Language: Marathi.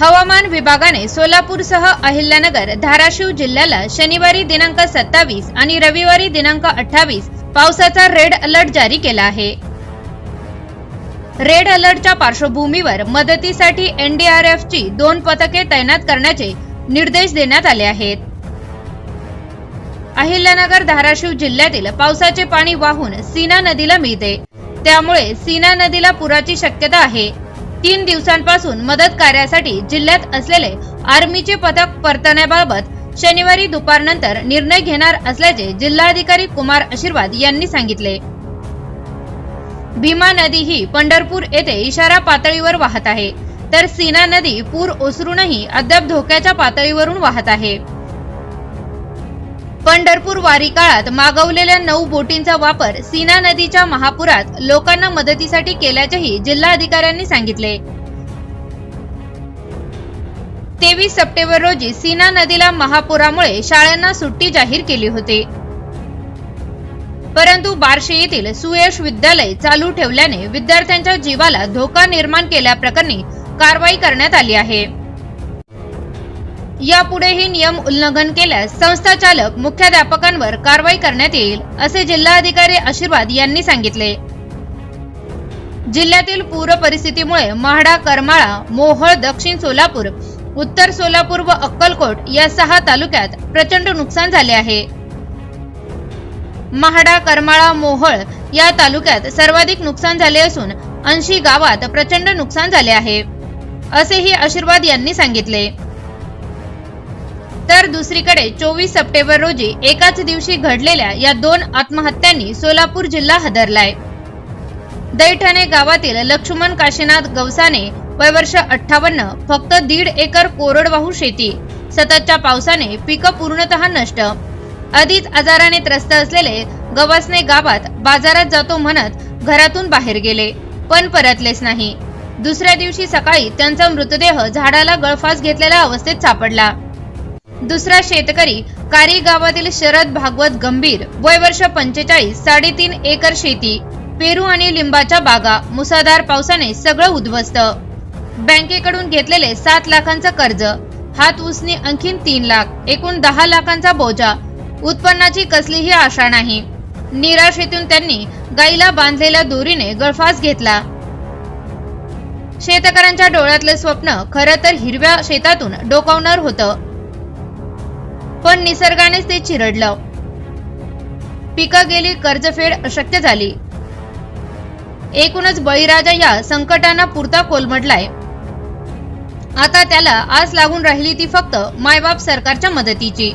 हवामान विभागाने सोलापूरसह अहिल्यानगर धाराशिव जिल्ह्याला शनिवारी दिनांक सत्तावीस आणि रविवारी दिनांक अठ्ठावीस पावसाचा रेड अलर्ट जारी केला आहे. रेड अलर्टच्या पार्श्वभूमीवर मदतीसाठी एनडीआरएफची दोन पथके तैनात करण्याचे निर्देश देण्यात आले आहेत. अहिल्यानगर धाराशिव जिल्ह्यातील पावसाचे पाणी वाहून सीना नदीला मिळते. त्यामुळे सीना नदीला पुराची शक्यता आहे. तीन दिवसांपासून मदत कार्यासाठी जिल्ह्यात असलेले आर्मीचे पथक परतण्याबाबत शनिवारी दुपारनंतर निर्णय घेणार असल्याचे जिल्हाधिकारी कुमार आशीर्वाद यांनी सांगितले. भीमा नदी ही पंढरपूर येथे इशारा पातळीवर वाहत आहे. तर सीना नदी पूर ओसरूनही अद्याप धोक्याच्या पातळीवरून वाहत आहे. पंढरपूर वारी काळात मागवलेल्या नऊ बोटींचा वापर सीना नदीच्या महापुरात लोकांना मदतीसाठी केल्याचेही जिल्हाधिकाऱ्यांनी सांगितले. तेवीस सप्टेंबर रोजी सीना नदीला महापुरामुळे शाळांना सुट्टी जाहीर केली होती. परंतु बार्शी येथील सुयश विद्यालय चालू ठेवल्याने विद्यार्थ्यांच्या जीवाला धोका निर्माण केल्याप्रकरणी कारवाई करण्यात आली आहे. यापुढेही नियम उल्लंघन केल्यास संस्थाचालक मुख्याध्यापकांवर कारवाई करण्यात येईल असे जिल्हाधिकारी आशीर्वाद यांनी सांगितले. जिल्ह्यातील पूर परिस्थितीमुळे महाडा करमाळा मोहोळ दक्षिण सोलापूर उत्तर सोलापूर व अक्कलकोट या सहा तालुक्यात प्रचंड नुकसान झाले आहे. महाडा करमाळा मोहोळ या तालुक्यात सर्वाधिक नुकसान झाले असून ऐंशी गावात प्रचंड नुकसान झाले आहे असेही आशीर्वाद यांनी सांगितले. तर दुसरीकडे चोवीस सप्टेंबर रोजी एकाच दिवशी घडलेल्या या दोन आत्महत्यांनी सोलापूर जिल्हा हादरलाय. दैठणे गावातील लक्ष्मण काशीनाथ गवसाने वय वर्ष अठ्ठावन्न फक्त दीड एकर कोरडवाहू शेती सततच्या पावसाने पिकं पूर्णतः नष्ट. आधीच आजाराने त्रस्त असलेले गवासने गावात बाजारात जातो म्हणत घरातून बाहेर गेले पण परतलेच नाही. दुसऱ्या दिवशी सकाळी त्यांचा मृतदेह झाडाला गळफास घेतलेल्या अवस्थेत सापडला. दुसरा शेतकरी कारी गावातील शरद भागवत गंभीर वय वर्ष पंचेचाळीस साडेतीन एकर शेती पेरू आणि लिंबाच्या बागा मुसळधार पावसाने सगळं उद्ध्वस्त. बँकेकडून घेतलेले सात लाखांचं कर्ज हात उसने आणखीन तीन लाख एकूण दहा लाखांचा बोजा उत्पन्नाची कसलीही आशा नाही. निराशेतून त्यांनी गाईला बांधलेल्या दोरीने गळफास घेतला. शेतकऱ्यांच्या डोळ्यातलं स्वप्न खरं तर हिरव्या शेतातून डोकावणार होतं. पण निसर्गानेच ते चिरडलं. पिकं गेली कर्जफेड अशक्य झाली. एकूणच बळीराजा या संकटांना पुरता कोलमडलाय. आता त्याला आज लागून राहिली ती फक्त मायबाप सरकारच्या मदतीची.